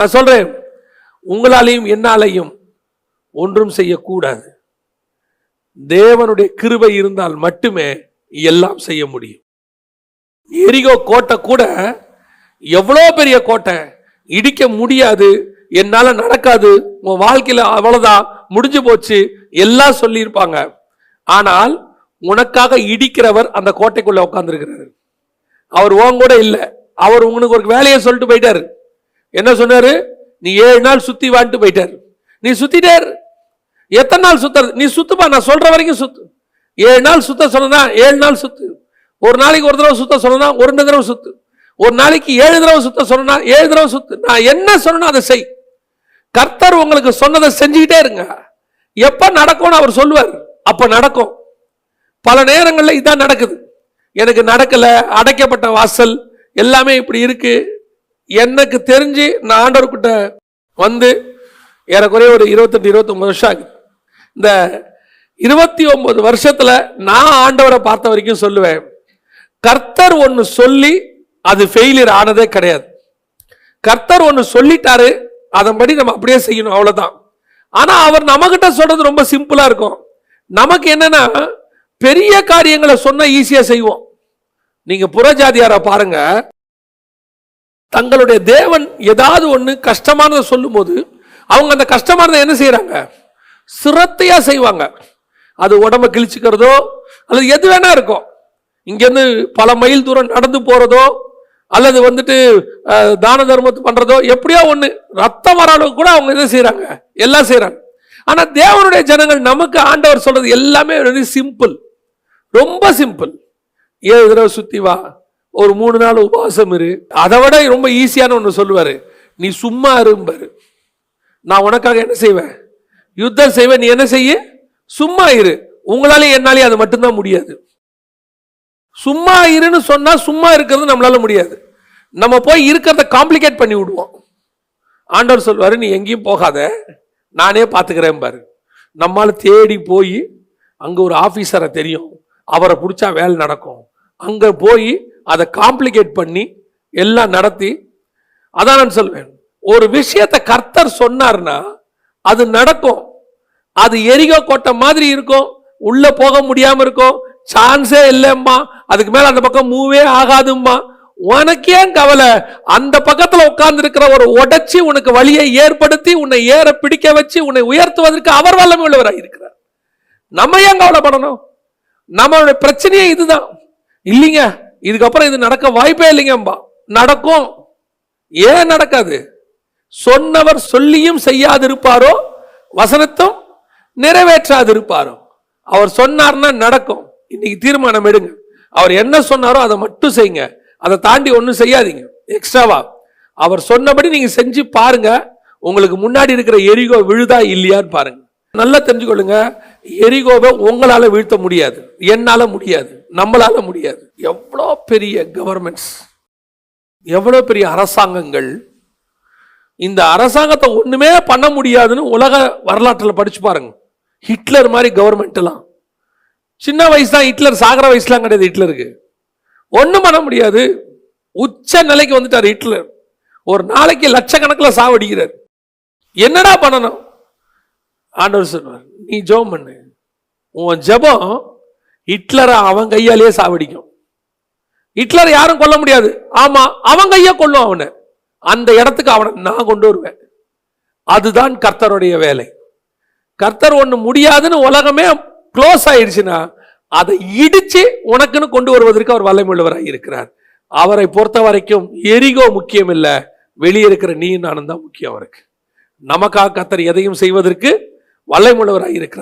நான் சொல்றேன் உங்களாலையும் என்னாலையும் ஒன்றும் செய்யக்கூடாது. தேவனுடைய கிருபை இருந்தால் மட்டுமே எல்லாம் செய்ய முடியும். எரிகோ கோட்டை கூட எவ்வளோ பெரிய கோட்டை இடிக்க முடியாது என்னால் நடக்காது உன் வாழ்க்கையில் அவ்வளோதான் முடிஞ்சு போச்சு எல்லாம் சொல்லியிருப்பாங்க. ஆனால் உனக்காக இடிக்கிறவர் அந்த கோட்டைக்குள்ளே உட்காந்துருக்கிறாரு அவர் உன் கூட இல்லை அவர் உங்களுக்கு ஒரு வேலையை சொல்லிட்டு போயிட்டாரு. என்ன சொன்னாரு? நீ ஏழு நாள் சுத்தி வான்ட்டு போயிட்டாரு. நீ சுத்திட்டே இரு. எத்தனை நாள் சுற்றுறது நீ சுத்துப்பா நான் சொல்ற வரைக்கும் சுத்து. ஏழு நாள் சுத்த சொன்னா ஏழு நாள் சுத்து. ஒரு நாளைக்கு ஒரு தடவை சுத்த சொன்னா ஒரு ரெண்டு தடவை சுத்து. ஒரு நாளைக்கு ஏழு தடவை சுத்த சொன்னா ஏழு தடவை சுத்து. நான் என்ன சொன்னா அதை செய். கர்த்தர் உங்களுக்கு சொன்னதை செஞ்சுக்கிட்டே இருங்க. எப்ப நடக்கும்னு அவர் சொல்லுவார். அப்ப நடக்கும். பல நேரங்களில் இதான் நடக்குது. எனக்கு நடக்கல அடைக்கப்பட்ட வாசல் எல்லாமே இப்படி இருக்கு. எனக்கு தெரிஞ்சு நான் ஆண்டவர்கிட்ட வந்து ஏறக்குறைய ஒரு இருபத்தெட்டு இருபத்தொம்பது வருஷம் ஆகுது. இந்த இருபத்தி ஒன்பது வருஷத்தில் நான் ஆண்டவரை பார்த்த வரைக்கும் சொல்லுவேன். கர்த்தர் ஒன்று சொல்லி அது ஃபெயிலியர் ஆனதே கிடையாது. கர்த்தர் ஒன்று சொல்லிட்டாரு அதன்படி நம்ம அப்படியே செய்யணும் அவ்வளோதான் ஆனால் அவர் நம்மக்கிட்ட சொல்கிறது ரொம்ப சிம்பிளாக இருக்கும். நமக்கு என்னென்னா பெரிய காரியங்களை சொன்னால் ஈஸியாக செய்வோம். நீங்கள் புறஜாதியாரை பாருங்கள் தங்களுடைய தேவன் ஏதாவது ஒன்று கஷ்டமானதை சொல்லும்போது அவங்க அந்த கஷ்டமானதை என்ன செய்கிறாங்க சிரத்தையாக செய்வாங்க. அது உடம்ப கிழிச்சிக்கிறதோ அல்லது எது வேணா இருக்கும். இங்கேருந்து பல மைல் தூரம் நடந்து போகிறதோ அல்லது வந்துட்டு தான தர்மத்தை பண்ணுறதோ எப்படியோ ஒன்று ரத்தம் வர அளவுக்கு கூட அவங்க என்ன செய்கிறாங்க எல்லாம் செய்கிறாங்க ஆனால் தேவனுடைய ஜனங்கள் நமக்கு ஆண்டவர் சொல்கிறது எல்லாமே சிம்பிள். ரொம்ப சிம்பிள். ஏழு தடவை சுற்றி வா. ஒரு மூணு நாள் உபவாசம் இரு. அதை விட ரொம்ப ஈஸியான ஒன்று சொல்லுவார். நீ சும்மா இரும்பாரு நான் உனக்காக என்ன செய்வேன்? யுத்தம் செய்வேன் நீ என்ன செய்ய? சும்மா இரு. உங்களாலே என்னாலே அது மட்டும்தான் முடியாது. சும்மா இருன்னு சொன்னால் சும்மா இருக்கிறது நம்மளால முடியாது. நம்ம போய் இருக்கிறத காம்ப்ளிகேட் பண்ணி விடுவோம். ஆண்டவர் சொல்வார் நீ எங்கேயும் போகாத. நானே பார்த்துக்கிறேன் பாரு. நம்மால் தேடி போய் அங்கே ஒரு ஆஃபீஸரை தெரியும். அவரை பிடிச்சா வேலை நடக்கும். அங்கே போய் அதை காம்ப்ளிகேட் பண்ணி எல்லாம் நடத்தி அதான் நான் சொல்வேன். ஒரு விஷயத்தை கர்த்தர் சொன்னார்னா அது நடக்கும். அது எரிகோ கோட்டை மாதிரி இருக்கும். உள்ள போக முடியாம இருக்கும். சான்ஸே இல்லைம்மா. அதுக்கு மேல அந்த பக்கம் மூவே ஆகாதும்மா. உனக்கு ஏன் கவலை? அந்த பக்கத்துல உட்கார்ந்து இருக்கிற ஒரு உடைச்சி உனக்கு வழியை ஏற்படுத்தி உன்னை ஏற பிடிக்க வச்சு உன்னை உயர்த்துவதற்கு அவர் வல்லமை உள்ளவராக இருக்கிறார். நம்ம ஏன் கவலைப்படணும்? நம்மளுடைய பிரச்சனையே இதுதான். இல்லைங்க. இதுக்கப்புறம் இது நடக்க வாய்ப்பே இல்லைங்கம்பா நடக்கும். ஏன் நடக்காது? சொன்னவர் சொல்லியும் செய்யாதிருப்பாரோ? வசனத்தும் நிறைவேற்றாதிருப்பாரோ? அவர் சொன்னார்னா நடக்கும். இன்னைக்கு தீர்மானம் எடுங்க. அவர் என்ன சொன்னாரோ அதை மட்டும் செய்யுங்க. அதை தாண்டி ஒன்றும் செய்யாதீங்க. எக்ஸ்ட்ராவா? அவர் சொன்னபடி நீங்க செஞ்சு பாருங்க. உங்களுக்கு முன்னாடி இருக்கிற எரிகோ விழுதா இல்லையான்னு பாருங்க. நல்லா தெரிஞ்சுக்கொள்ளுங்க. எரிகோவை உங்களால் வீழ்த்த முடியாது என்னால் முடியாது நம்மளால் முடியாது. எவ்வளோ பெரிய கவர்மெண்ட்ஸ் எவ்வளோ பெரிய அரசாங்கங்கள் இந்த அரசாங்கத்தை ஒன்றுமே பண்ண முடியாதுன்னு உலக வரலாற்றில் படித்து பாருங்க. ஹிட்லர் மாதிரி கவர்மெண்ட்லாம் சின்ன வயசு தான் ஹிட்லர் சாகர வயசுலாம் கிடையாது ஹிட்லருக்கு. ஒன்றும் பண்ண முடியாது. உச்ச நிலைக்கு வந்துட்டார் ஹிட்லர். ஒரு நாளைக்கு லட்சக்கணக்கில் சாவடிக்கிறார். என்னடா பண்ணணும்? ஆண்டவர் சொல்வார் நீ ஜெபம் பண்ணு. உன் ஜெபம் ஹிட்லரை அவன் கையாலேயே சாவடிக்கும். ஹிட்லரை யாரும் கொல்ல முடியாது. ஆமா அவன் கையை கொல்லும் அவனை. அந்த இடத்துக்கு அவனை நான் கொண்டு வருவேன். அதுதான் கர்த்தருடைய வேலை. கர்த்தர் ஒன்று முடியாதுன்னு உலகமே க்ளோஸ் ஆயிடுச்சுன்னா அதை இடிச்சு உனக்குன்னு கொண்டு வருவதற்கு அவர் வல்லமையுள்ளவராக இருக்கிறார். அவரை பொறுத்த வரைக்கும் எரிகோ முக்கியம் இல்லை. வெளியே இருக்கிற நீ நானும் தான் முக்கியம் அவருக்கு. நமக்காக கர்த்தர் எதையும் செய்வதற்கு வல்லமுள்ளவராக இருக்கிறார்.